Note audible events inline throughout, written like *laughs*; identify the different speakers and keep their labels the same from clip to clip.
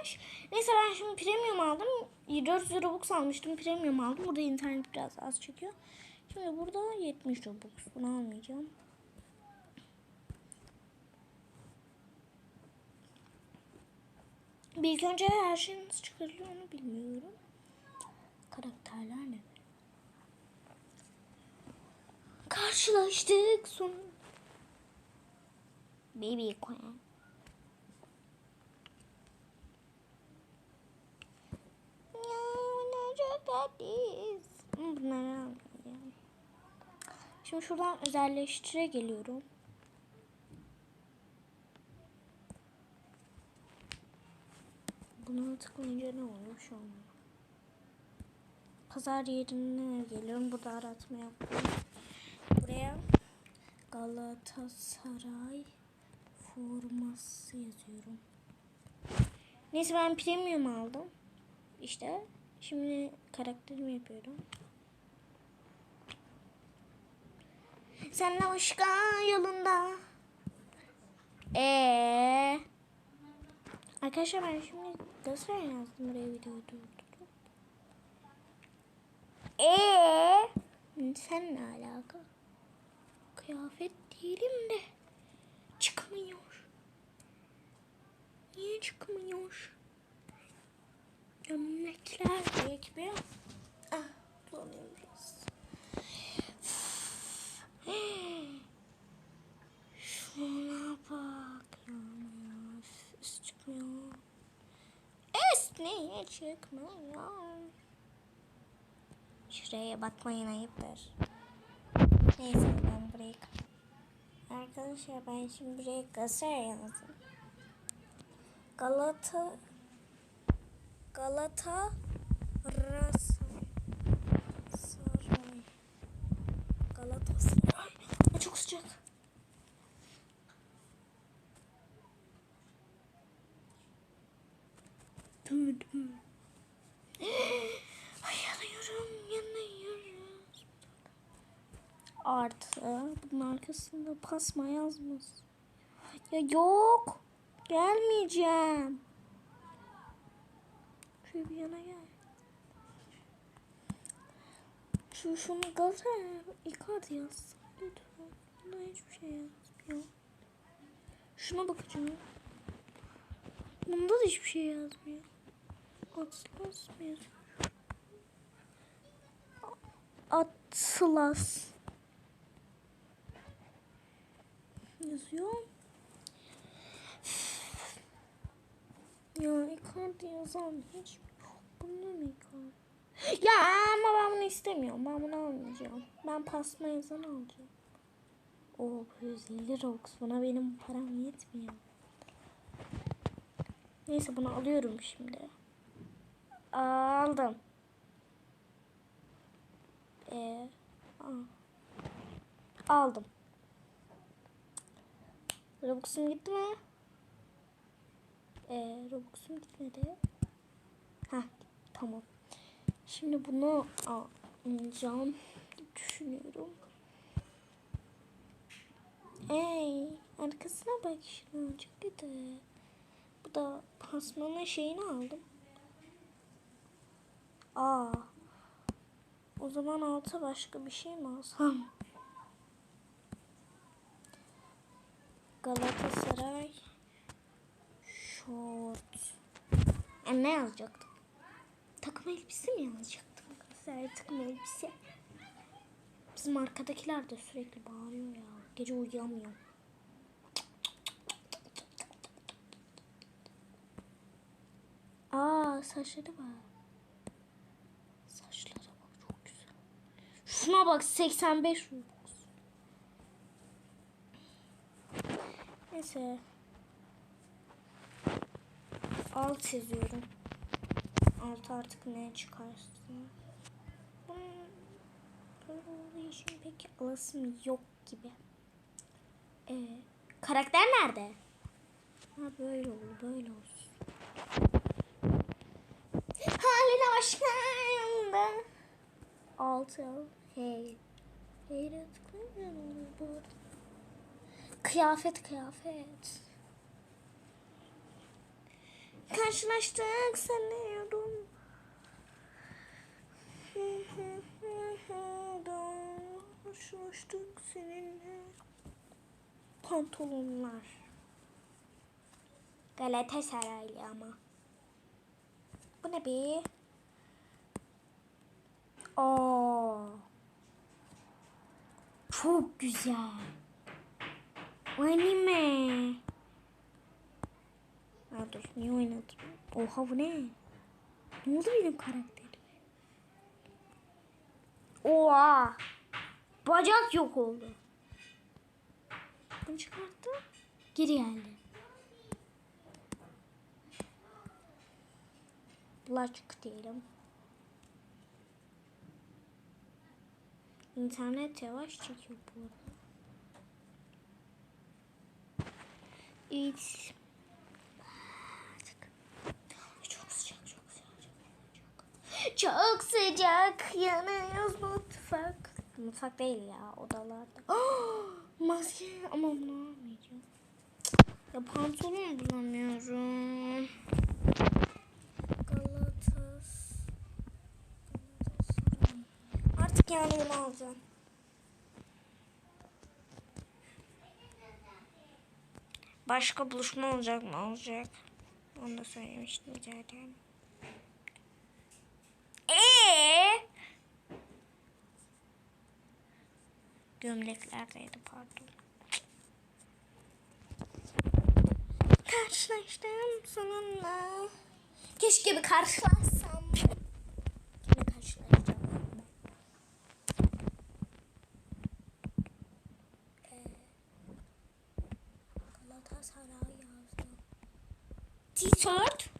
Speaker 1: olmuş. Neyse ben şimdi premium aldım. 400 Robux almıştım. Premium aldım. Burada internet biraz az çekiyor. Şimdi burada 70 Robux. Bunu almayacağım. Bir ilk önce her şey nasıl çıkarılıyor onu bilmiyorum. Karakterler ne? Karşılaştık son. Baby Queen. Bunları almayacağım. Şimdi şuradan özelleştire geliyorum. Buna tıklayınca ne oluyor şu an? Pazar yerine geliyorum. Burada aratma yaptım. Buraya Galatasaray forması yazıyorum. Neyse ben premium aldım. İşte şimdi karakterimi yapıyorum. Senle başka yolunda. Ee. Arkadaşlar ben şimdi Galatasaray yazdım buraya videoyu durdurup. Ee. Sen ne alaka? Kıyafet değilim de çıkmıyor. Niye çıkmıyor? Gömlekler gerekmiyor. Ah, bulamıyorum. Şuna bak ya. Üst çıkmıyor. Üst niye çıkmıyor? Şuraya bakmayın ayıptır. Neyse ben burayı Arkadaşlar ben şimdi buraya Galatasaray yazdım. Galata Galata Rasay Saray Galatasaray Aa, Çok sıcak. Dur dur. Ay yanıyorum yanıyorum. Artı bunun arkasında pasma yazmaz. Ya yok. Gelmeyeceğim. Şöyle bir yana gel. Şu şunu Galatasaray Icardi yazsın lütfen. Bunda hiçbir şey yazmıyor. Şuna bakacağım. Bunda da hiçbir şey yazmıyor. Atlas mı yazıyor? Atlas. Yazıyor. Ya Icardi yazan hiç yok. Bu ne? Ya ama ben bunu istemiyorum. Ben bunu almayacağım. Ben pasma yazan alacağım. O 150 Robux. Buna benim param yetmiyor. Neyse bunu alıyorum şimdi. Aldım. Ee, aldım. Robux'um gitti mi? Ee, Robux'um gitmedi. Ha tamam. Şimdi bunu alacağım düşünüyorum. Ey arkasına bak şuna çok kötü. Bu da pasmanın şeyini aldım. Aa. O zaman alta başka bir şey mi alsam? Galatasaray short. E, ne yazacaktım? Takım elbise mi yazacaktım? Galatasaray takım elbise. Bizim arkadakiler de sürekli bağırıyor ya. Gece uyuyamıyorum. Aa saçları var. Saçlara bak çok güzel. Şuna bak 85 Robux. Neyse. Alt yazıyorum. Alt artık ne çıkarsın. Bunun böyle olduğu için pek alasım yok gibi. Ee, karakter nerede? Ha böyle olur, böyle olsun. Haline başkandı. Altı. Hey. Heyre tıklayın bu. Kıyafet kıyafet. Karşılaştık sanıyorum. Karşılaştık seninle. Pantolonlar. Galatasaraylı ama. Bu ne be? Aa. Çok güzel. Anime. Ha dur niye oynadım? Oha bu ne? Ne oldu benim karakterim? Oha. Bacak yok oldu. Bunu çıkarttım. Geri geldi. Bulaşık diyelim. İnternet yavaş çekiyor bu arada. Evet. Çok sıcak, çok sıcak, çok sıcak. Yanıyoruz mutfak. Mutfak değil ya, odalarda. Oh, *gasps* maske, ama bunu almayacağım. Ya pantolon bulamıyorum. Galatas. Artık bunu alacağım. Başka buluşma olacak mı? Olacak. Onu da söylemiştim zaten. Eee? Gömleklerdeydi pardon. Karşılaştım sonunda. Keşke bir karşılaşsam. Kime karşılaşacağım ben? Ee, Galatasaray yazdım. T-shirt.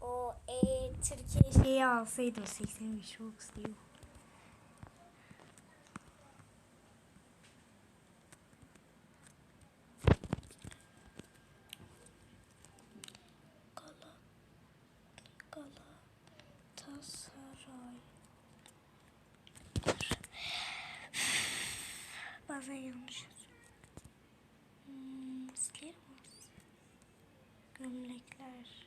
Speaker 1: O e, Türkiye şeyi alsaydım 85 Robux diyor. Bazen yanlış. Hmm, silerim aslında. Gömlekler.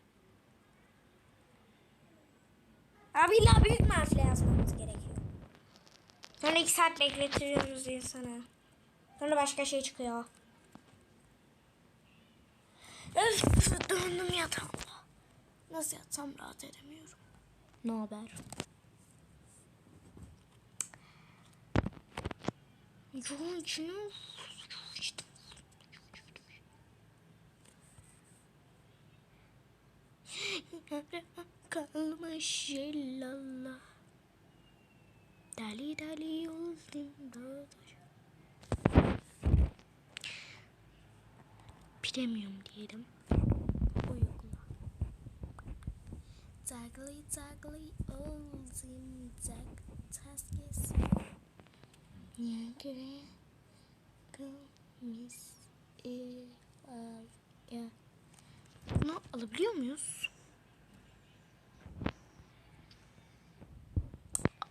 Speaker 1: Abi illa büyük harfle yazmamız gerekiyor. Sonra iki saat bekletiyoruz insanı. Sonra başka şey çıkıyor. Öf, döndüm yatakta. Nasıl yatsam rahat edemiyorum. Ne haber? Yoğun içine *laughs* kalmış yellalla. Dali dali oldum da. Premium diyelim. Uygula. Tagli tagli oldum tag taskes. Niye göre kılmış ya. Bunu alabiliyor muyuz?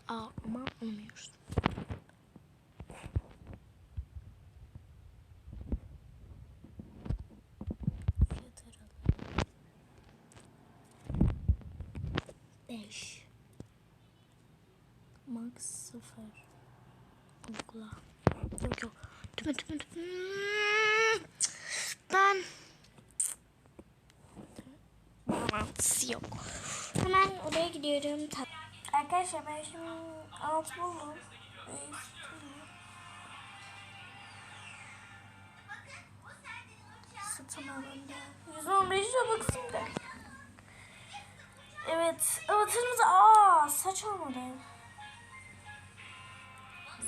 Speaker 1: Aa, ama olmuyoruz. Beş. Max sıfır. Uygula. Yok yok. Tüme tüme tüme. Ben. Yok. Hemen oraya gidiyorum. Arkadaşlar ben şimdi alt buldum. Satın alındı. 115 lira baksın da. Evet. Avatarımız aa saç almadı.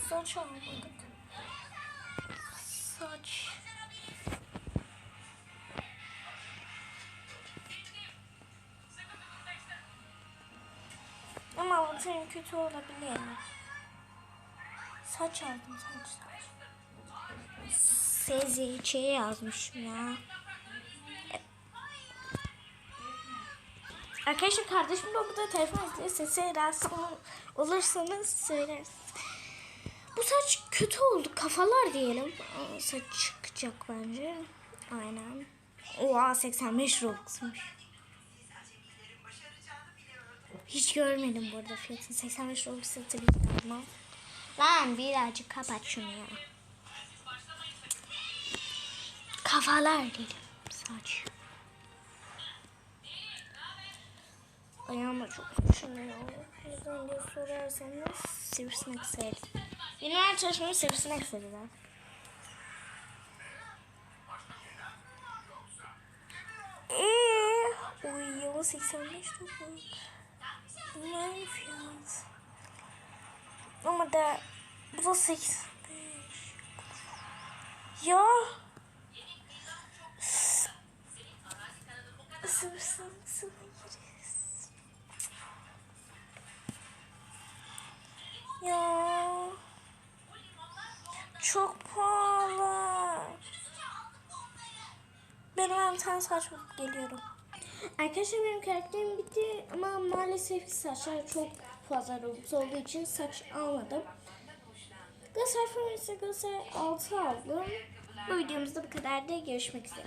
Speaker 1: Saç almadık. Saç. Avatarım kötü olabilir. Saç aldım saç saç. SZC yazmışım ya. Arkadaşlar kardeşim de burada telefon izliyor. Sesi rahatsız olursanız söyleriz. Bu saç kötü oldu. Kafalar diyelim. Saç çıkacak bence. Aynen. Oha 85 Robux'muş. Hiç görmedim bu arada fiyatını. 85 Robux'ı tabii ki. Lan birazcık kapat şunu ya. Kafalar diyelim. Saç. Ayağıma çok kaşınıyor. Neden diye sorarsanız sivrisinek sevdim. Üniversite çalışmamı sivrisinek sevdiler. Eee, Uy yılı 85 dokuz. Fiyat? Ama da bu da 85. Ya. Sivrisinek severiz. Ya. Çok pahalı. Ben hemen bir tane saç geliyorum. Arkadaşlar benim karakterim bitti ama maalesef ki saçlar çok fazla robux olduğu için saç almadım. Galatasaray Forması Galatasaray 6 aldım. Bu videomuzda bu kadar da görüşmek üzere.